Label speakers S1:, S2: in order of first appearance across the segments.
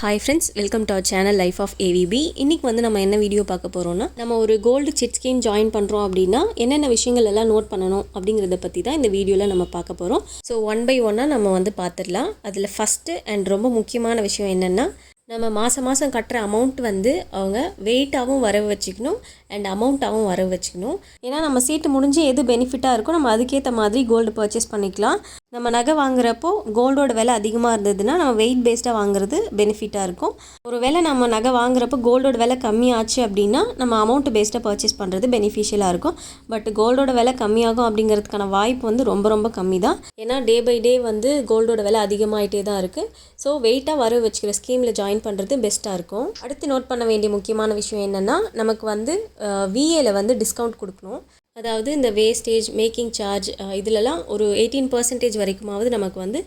S1: Hi friends welcome to our channel life of AVP இன்றைக்கி வந்து நம்ம என்ன வீடியோ பார்க்க போகிறோம்னா நம்ம ஒரு கோல்டு சிட் ஸ்கீம் ஜாயின் பண்ணுறோம் அப்படின்னா என்னென்ன விஷயங்கள் எல்லாம் நோட் பண்ணணும் அப்படிங்கிறத பற்றி தான் இந்த வீடியோவில் நம்ம பார்க்க போகிறோம் ஸோ ஒன் பை ஒன்னாக நம்ம வந்து பார்த்துடலாம். அதில் ஃபஸ்ட்டு அண்ட் ரொம்ப முக்கியமான விஷயம் என்னென்னா நம்ம மாதம் மாதம் கட்டுற அமௌண்ட் வந்து அவங்க வெயிட்டாகவும் வர வச்சுக்கணும் அண்ட் அமௌண்ட்டாகவும் வர வச்சுக்கணும். ஏன்னா நம்ம சீட்டு முடிஞ்சு எது பெனிஃபிட்டாக இருக்கோ நம்ம அதுக்கேற்ற மாதிரி கோல்டு பர்ச்சேஸ் பண்ணிக்கலாம். நம்ம நகை வாங்குறப்போ கோல்டோட விலை அதிகமாக இருந்ததுன்னா நம்ம வெயிட் பேஸ்டாக வாங்குறது பெனிஃபிட்டாக இருக்கும். ஒரு வேளை நம்ம நகை வாங்குறப்போ கோல்டோட விலை கம்மியாச்சு அப்படின்னா நம்ம அமௌண்ட் பேஸ்டாக பர்ச்சேஸ் பண்ணுறது பெனிஃபிஷியலாக இருக்கும். பட் கோல்டோட விலை கம்மியாகும் அப்படிங்கிறதுக்கான வாய்ப்பு வந்து ரொம்ப ரொம்ப கம்மி தான் ஏன்னா டே பை டே வந்து கோல்டோட விலை அதிகமாகிட்டே தான் இருக்குது ஸோ வெயிட்டாக வர வச்சுக்கிற ஸ்கீமில் ஜாயின் பண்ணுறது பெஸ்ட்டாக இருக்கும். அடுத்து நோட் பண்ண வேண்டிய முக்கியமான விஷயம் என்னென்னா நமக்கு வந்து விஏல வந்து டிஸ்கவுண்ட் கொடுக்கணும். அதாவது இந்த வேஸ்டேஜ் மேக்கிங் சார்ஜ் இதிலலாம் ஒரு எயிட்டீன் பர்சன்டேஜ் வரைக்குமாவது நமக்கு வந்து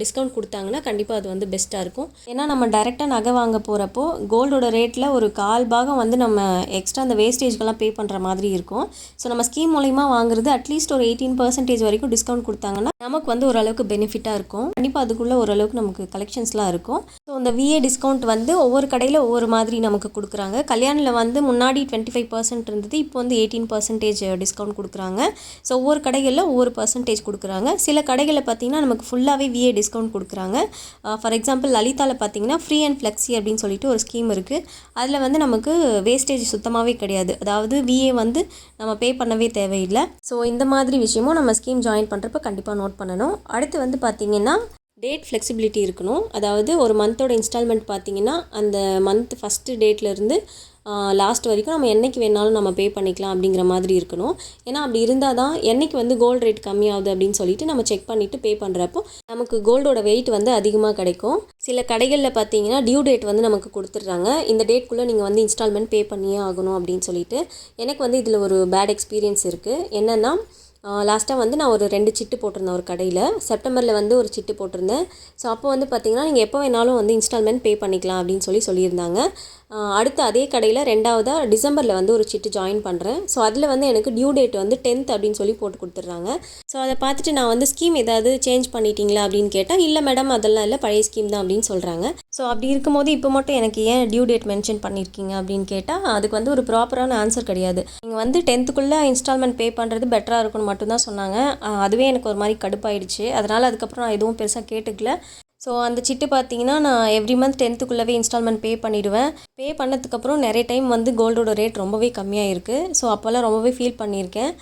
S1: டிஸ்கவுண்ட் கொடுத்தாங்கன்னா கண்டிப்பாக அது வந்து பெஸ்ட்டாக இருக்கும். ஏன்னா நம்ம டைரெக்டாக நகை வாங்க போகிறப்போ கோல்டோட ரேட்டில் ஒரு கால் பாகம் வந்து நம்ம எக்ஸ்ட்ரா அந்த வேஸ்டேஜ்க்கெல்லாம் பே பண்ணுற மாதிரி இருக்கும். ஸோ நம்ம ஸ்கீம் மூலிமா வாங்குறது அட்லீஸ்ட் ஒரு எயிட்டீன் பர்சன்டேஜ் வரைக்கும் டிஸ்கவுண்ட் கொடுத்தாங்கன்னா நமக்கு வந்து ஓரளவுக்கு பெனிஃபிட்டாக இருக்கும். கண்டிப்பாக அதுக்குள்ளே ஓரளவுக்கு நமக்கு கலெக்ஷன்ஸ்லாம் இருக்கும். ஸோ இந்த விஏ டிஸ்கவுண்ட் வந்து ஒவ்வொரு கடையில் ஒவ்வொரு மாதிரி நமக்கு கொடுக்குறாங்க. கல்யாணில் வந்து முன்னாடி டுவெண்ட்டி ஃபைவ் பர்சன்ட் இருந்தது இப்போ வந்து எயிட்டீன் பர்சன்டேஜ் டிஸ்கவுண்ட் கொடுக்குறாங்க. ஸோ ஒவ்வொரு கடைகளில் ஒவ்வொரு பர்சன்டேஜ் கொடுக்குறாங்க. சில கடைகளில் பார்த்தீங்கன்னா நமக்கு ஃபுல்லாகவே விஏ டிஸ்கவுண்ட் கொடுக்குறாங்க. ஃபார் எக்ஸாம்பிள் லலிதாவில் பார்த்தீங்கன்னா ஃப்ரீ அண்ட் ஃப்ளெக்ஸி அப்படின்னு சொல்லிட்டு ஒரு ஸ்கீம் இருக்குது அதில் வந்து நமக்கு வேஸ்டேஜ் சுத்தமாகவே கிடையாது. அதாவது விஏ வந்து நம்ம பே பண்ணவே தேவையில்லை. ஸோ இந்த மாதிரி விஷயமும் நம்ம ஸ்கீம் ஜாயின் பண்ணுறப்ப கண்டிப்பாக நோட் பண்ணணும். அடுத்து வந்து பார்த்திங்கன்னா டேட் ஃப்ளெக்சிபிலிட்டி இருக்கணும். அதாவது ஒரு மந்த்தோட இன்ஸ்டால்மெண்ட் பார்த்தீங்கன்னா அந்த மந்த் ஃபஸ்ட்டு டேட்லேருந்து லாஸ்ட் வரைக்கும் நம்ம என்றைக்கு வேணாலும் நம்ம பே பண்ணிக்கலாம் அப்படிங்கிற மாதிரி இருக்கணும். ஏன்னா அப்படி இருந்தால் தான் என்றைக்கு வந்து கோல்டு ரேட் கம்மியாகுது அப்படின்னு சொல்லிட்டு நம்ம செக் பண்ணிவிட்டு பே பண்ணுறப்போ நமக்கு கோல்டோட வெயிட் வந்து அதிகமாக கிடைக்கும். சில கடைகளில் பார்த்தீங்கன்னா டியூ டேட் வந்து நமக்கு கொடுத்துட்றாங்க. இந்த டேட்குள்ளே நீங்கள் வந்து இன்ஸ்டால்மெண்ட் பே பண்ணியே ஆகணும் அப்படின்னு சொல்லிட்டு எனக்கு வந்து இதில் ஒரு பேட் எக்ஸ்பீரியன்ஸ் இருக்குது என்னென்னா லாஸ்ட்டாக வந்து நான் ஒரு ரெண்டு சிட்டு போட்டிருந்தேன் ஒரு கடையில். செப்டம்பரில் வந்து ஒரு சிட்டு போட்டிருந்தேன். ஸோ அப்போ வந்து பார்த்திங்கன்னா நீங்கள் எப்போ வேணாலும் வந்து இன்ஸ்டால்மெண்ட் பே பண்ணிக்கலாம் அப்படின்னு சொல்லி சொல்லியிருந்தாங்க. அடுத்து அதே கடையில் ரெண்டாவதாக டிசம்பரில் வந்து ஒரு சிட்டு ஜாயின் பண்ணுறேன் ஸோ அதில் வந்து எனக்கு டியூ டேட் வந்து டென்த் அப்படின்னு சொல்லி போட்டு கொடுத்துட்றாங்க. ஸோ அதை பார்த்துட்டு நான் வந்து ஸ்கீம் ஏதாவது சேஞ்ச் பண்ணிட்டீங்களா அப்படின்னு கேட்டால் இல்லை மேடம் அதெல்லாம் இல்லை பழைய ஸ்கீம் தான் அப்படின்னு சொல்கிறாங்க ஸோ அப்படி இருக்கும்போது இப்போ மட்டும் எனக்கு ஏன் டியூ டேட் மென்ஷன் பண்ணியிருக்கீங்க அப்படின்னு கேட்டால் அதுக்கு வந்து ஒரு ப்ராப்பரான ஆன்சர் கிடையாது. நீங்கள் வந்து டென்த்துக்குள்ளே இன்ஸ்டால்மெண்ட் பே பண்ணுறது பெட்டராக இருக்கும்னு மட்டும்தான் சொன்னாங்க. அதுவே எனக்கு ஒரு மாதிரி கடுப்பாயிடுச்சு. அதனால் அதுக்கப்புறம் நான் எதுவும் பெருசாக கேட்டுக்கல. ஸோ அந்த சிட்டு பார்த்தீங்கன்னா நான் எவ்ரி மந்த் டென்த்துக்குள்ளவே இன்ஸ்டால்மெண்ட் பே பண்ணிவிடுவேன் பே பண்ணதுக்கப்புறம் நிறைய டைம் வந்து கோல்டோட ரேட் ரொம்பவே கம்மியாக இருக்குது ஸோ அப்போல்லாம் ரொம்பவே ஃபீல் பண்ணியிருக்கேன்.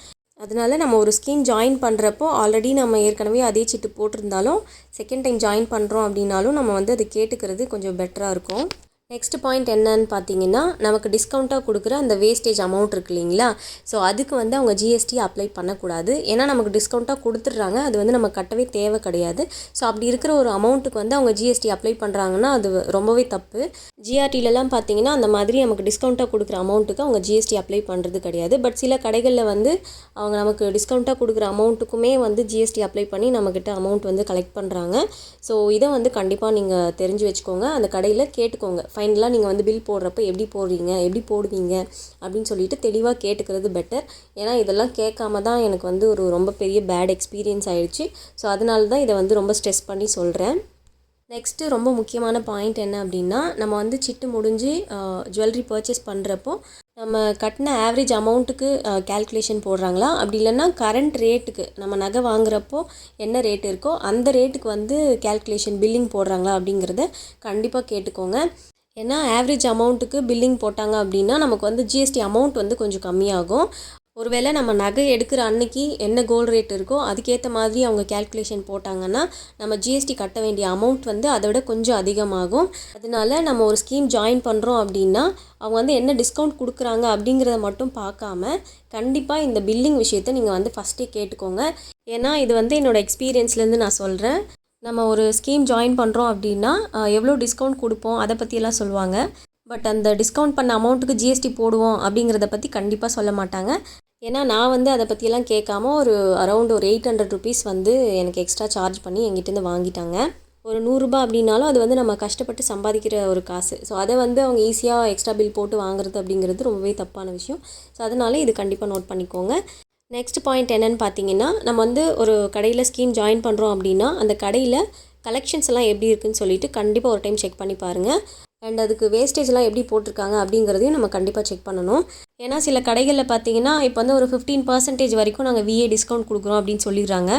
S1: அதனால நம்ம ஒரு ஸ்கீம் ஜாயின் பண்ணுறப்போ ஆல்ரெடி நம்ம ஏற்கனவே அதே சிட்டு போட்டிருந்தாலும் செகண்ட் டைம் ஜாயின் பண்ணுறோம் அப்படின்னாலும் நம்ம வந்து அதை கேட்டுக்கிறது கொஞ்சம் பெட்டராக இருக்கும். நெக்ஸ்ட் பாயிண்ட் என்னன்னு பார்த்தீங்கன்னா நமக்கு டிஸ்கவுண்ட்டாக கொடுக்குற அந்த வேஸ்டேஜ் அமௌண்ட் இருக்கு இல்லைங்களா? ஸோ அதுக்கு வந்து அவங்க ஜிஎஸ்டி அப்ளை பண்ணக்கூடாது. ஏன்னா நமக்கு டிஸ்கவுண்ட்டாக கொடுத்துட்றாங்க. அது வந்து நம்ம கட்டவே தேவை கிடையாது. ஸோ அப்படி இருக்கிற ஒரு அமௌண்ட்டுக்கு வந்து அவங்க ஜிஎஸ்டி அப்ளை பண்ணுறாங்கன்னா அது ரொம்பவே தப்பு. ஜிஆர்டிலலாம் பார்த்தீங்கன்னா அந்த மாதிரி நமக்கு டிஸ்கவுண்ட்டாக கொடுக்குற அமௌண்ட்டுக்கு அவங்க ஜிஎஸ்டி அப்ளை பண்ணுறது கிடையாது. பட் சில கடைகளில் வந்து அவங்க நமக்கு டிஸ்கவுண்ட்டாக கொடுக்குற அமௌண்ட்டுக்குமே வந்து ஜிஎஸ்டி அப்ளை பண்ணி நம்மக்கிட்ட அமௌண்ட் வந்து கலெக்ட் பண்ணுறாங்க ஸோ இதை வந்து கண்டிப்பாக நீங்கள் தெரிஞ்சு வச்சுக்கோங்க. அந்த கடையில் கேட்டுக்கோங்க. ஃபைனலாக நீங்கள் வந்து பில் போடுறப்ப எப்படி போடுறீங்க எப்படி போடுவீங்க அப்படின்னு சொல்லிட்டு தெளிவாக கேட்டுக்கிறது பெட்டர் ஏன்னா இதெல்லாம் கேட்காம தான் எனக்கு வந்து ஒரு ரொம்ப பெரிய பேட் எக்ஸ்பீரியன்ஸ் ஆகிடுச்சு ஸோ அதனால தான் இதை வந்து ரொம்ப ஸ்ட்ரெஸ் பண்ணி சொல்கிறேன் நெக்ஸ்ட்டு ரொம்ப முக்கியமான பாயிண்ட் என்ன அப்படின்னா நம்ம வந்து சிட்டு முடிஞ்சு ஜுவல்லரி பர்ச்சேஸ் பண்ணுறப்போ நம்ம கட்டின ஆவரேஜ் அமௌண்ட்டுக்கு கேல்குலேஷன் போடுறாங்களா? அப்படி இல்லைன்னா கரண்ட் ரேட்டுக்கு நம்ம நகை வாங்குறப்போ என்ன ரேட் இருக்கோ அந்த ரேட்டுக்கு வந்து கேல்குலேஷன் பில்லிங் போடுறாங்களா அப்படிங்கிறத கண்டிப்பாக கேட்டுக்கோங்க. ஏன்னா ஆவரேஜ் அமௌண்ட்டுக்கு பில்லிங் போட்டாங்க அப்படின்னா நமக்கு வந்து ஜிஎஸ்டி அமௌண்ட் வந்து கொஞ்சம் கம்மியாகும். ஒருவேளை நம்ம நகை எடுக்கிற அன்னைக்கு என்ன கோல்டு ரேட் இருக்கோ அதுக்கேற்ற மாதிரி அவங்க கேல்குலேஷன் போட்டாங்கன்னா நம்ம ஜிஎஸ்டி கட்ட வேண்டிய அமௌண்ட் வந்து அதை விட கொஞ்சம் அதிகமாகும். அதனால நம்ம ஒரு ஸ்கீம் ஜாயின் பண்ணுறோம் அப்படின்னா அவங்க வந்து என்ன டிஸ்கவுண்ட் கொடுக்குறாங்க அப்படிங்கிறத மட்டும் பார்க்காம கண்டிப்பாக இந்த பில்லிங் விஷயத்தை நீங்கள் வந்து ஃபஸ்ட்டே கேட்டுக்கோங்க. ஏன்னா இது வந்து என்னோடய எக்ஸ்பீரியன்ஸ்லேருந்து நான் சொல்கிறேன் நம்ம ஒரு ஸ்கீம் ஜாயின் பண்ணுறோம் அப்படின்னா எவ்வளோ டிஸ்கவுண்ட் கொடுப்போம் அதை பற்றியெல்லாம் சொல்லுவாங்க. பட் அந்த டிஸ்கவுண்ட் பண்ண அமௌண்ட்டுக்கு ஜிஎஸ்டி போடுவோம் அப்படிங்கிறத பற்றி கண்டிப்பாக சொல்ல மாட்டாங்க. ஏன்னா நான் வந்து அதை பற்றியெல்லாம் கேட்காம ஒரு அரௌண்ட் ஒரு எயிட் ஹண்ட்ரட் ருபீஸ் வந்து எனக்கு எக்ஸ்ட்ரா சார்ஜ் பண்ணி எங்கிட்டேருந்து வாங்கிட்டாங்க. ஒரு நூறுரூபா அப்படின்னாலும் அது வந்து நம்ம கஷ்டப்பட்டு சம்பாதிக்கிற ஒரு காசு. ஸோ அதை வந்து அவங்க ஈஸியாக எக்ஸ்ட்ரா பில் போட்டு வாங்குறது அப்படிங்கிறது ரொம்பவே தப்பான விஷயம். ஸோ அதனால இது கண்டிப்பாக நோட் பண்ணிக்கோங்க. நெக்ஸ்ட் பாயிண்ட் என்னென்னு பார்த்தீங்கன்னா நம்ம வந்து ஒரு கடையில் ஸ்கீம் ஜாயின் பண்ணுறோம் அப்படின்னா அந்த கடையில் கலெக்ஷன்ஸ் எல்லாம் எப்படி இருக்குன்னு சொல்லிட்டு கண்டிப்பாக ஒரு டைம் செக் பண்ணி பாருங்கள் அண்ட் அதுக்கு வேஸ்டேஜ்லாம் எப்படி போட்டிருக்காங்க அப்படிங்கிறதையும் நம்ம கண்டிப்பாக செக் பண்ணணும். ஏன்னா சில கடைகளில் பார்த்தீங்கன்னா இப்போ வந்து ஒரு ஃபிஃப்டீன் பர்சன்டேஜ் வரைக்கும் நாங்கள் விஏ டிஸ்கவுண்ட் கொடுக்குறோம் அப்படின்னு சொல்லிடுறாங்க.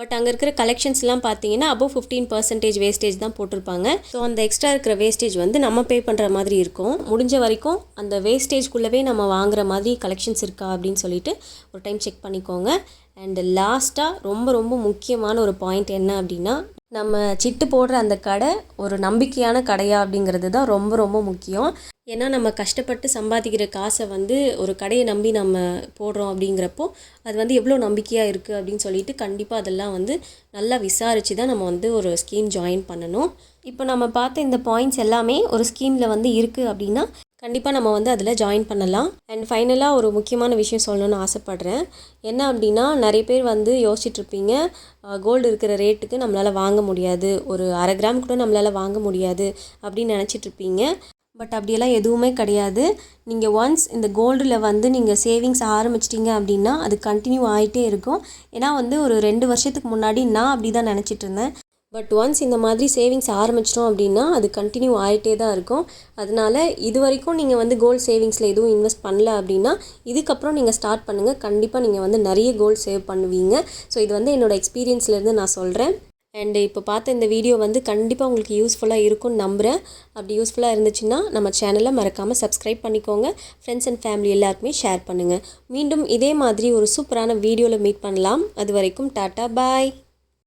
S1: பட் அங்கே இருக்கிற கலெக்ஷன்ஸ்லாம் பார்த்தீங்கன்னா அபவ் ஃபிஃப்டீன் பர்சன்டேஜ் வேஸ்டேஜ் தான் போட்டிருப்பாங்க. ஸோ அந்த எக்ஸ்ட்ரா இருக்கிற வேஸ்டேஜ் வந்து நம்ம பே பண்ணுற மாதிரி இருக்கும். முடிஞ்ச வரைக்கும் அந்த வேஸ்டேஜ்குள்ளவே நம்ம வாங்குற மாதிரி கலெக்ஷன்ஸ் இருக்கா அப்படின்னு சொல்லிட்டு ஒரு டைம் செக் பண்ணிக்கோங்க. அண்ட் லாஸ்ட்டாக ரொம்ப ரொம்ப முக்கியமான ஒரு பாயிண்ட் என்ன அப்படின்னா நம்ம சிட்டு போடுற அந்த கடை ஒரு நம்பிக்கையான கடையா அப்படிங்கிறது தான் ரொம்ப ரொம்ப முக்கியம். ஏன்னா நம்ம கஷ்டப்பட்டு சம்பாதிக்கிற காசை வந்து ஒரு கடையை நம்பி நம்ம போடுறோம் அப்படிங்கிறப்போ அது வந்து எவ்வளோ நம்பிக்கையாக இருக்குது அப்படின்னு சொல்லிட்டு கண்டிப்பாக அதெல்லாம் வந்து நல்லா விசாரித்து தான் நம்ம வந்து ஒரு ஸ்கீம் ஜாயின் பண்ணணும். இப்போ நம்ம பார்த்த இந்த பாயிண்ட்ஸ் எல்லாமே ஒரு ஸ்கீமில் வந்து இருக்குது அப்படின்னா கண்டிப்பாக நம்ம வந்து அதில் ஜாயின் பண்ணலாம். அண்ட் ஃபைனலாக ஒரு முக்கியமான விஷயம் சொல்லணும்னு ஆசைப்பட்றேன். என்ன அப்படின்னா நிறைய பேர் வந்து யோசிச்சுட்ருப்பீங்க கோல்டு இருக்கிற ரேட்டுக்கு நம்மளால் வாங்க முடியாது. ஒரு அரை கிராம் கூட நம்மளால் வாங்க முடியாது அப்படின்னு நினச்சிட்ருப்பீங்க பட் அப்படியெல்லாம் எதுவுமே கிடையாது. நீங்கள் ஒன்ஸ் இந்த கோல்டில் வந்து நீங்கள் சேவிங்ஸ் ஆரம்பிச்சிட்டிங்க அப்படின்னா அது கண்டினியூ ஆகிட்டே இருக்கும். ஏன்னா வந்து ஒரு ரெண்டு வருஷத்துக்கு முன்னாடி நான் அப்படி தான் நினச்சிட்டு இருந்தேன். பட் ஒன்ஸ் இந்த மாதிரி சேவிங்ஸ் ஆரம்பிச்சிட்டோம் அப்படின்னா அது கண்டினியூ ஆகிட்டே தான் இருக்கும். அதனால இது வரைக்கும் நீங்கள் வந்து கோல்டு சேவிங்ஸில் எதுவும் இன்வெஸ்ட் பண்ணல அப்படின்னா இதுக்கப்புறம் நீங்கள் ஸ்டார்ட் பண்ணுங்கள் கண்டிப்பாக நீங்கள் வந்து நிறைய கோல்டு சேவ் பண்ணுவீங்க. ஸோ இது வந்து என்னோடய எக்ஸ்பீரியன்ஸ்லேருந்து நான் சொல்கிறேன் அண்ட் இப்போ பார்த்த இந்த வீடியோ வந்து கண்டிப்பாக உங்களுக்கு யூஸ்ஃபுல்லாக இருக்கும்னு நம்புகிறேன் அப்படி யூஸ்ஃபுல்லாக இருந்துச்சுன்னா நம்ம சேனலை மறக்காமல் சப்ஸ்கிரைப் பண்ணிக்கோங்க. ஃப்ரெண்ட்ஸ் அண்ட் ஃபேமிலி எல்லாருக்குமே ஷேர் பண்ணுங்கள் மீண்டும் இதே மாதிரி ஒரு சூப்பரான வீடியோவில் மீட் பண்ணலாம். அது வரைக்கும் டாட்டா பாய்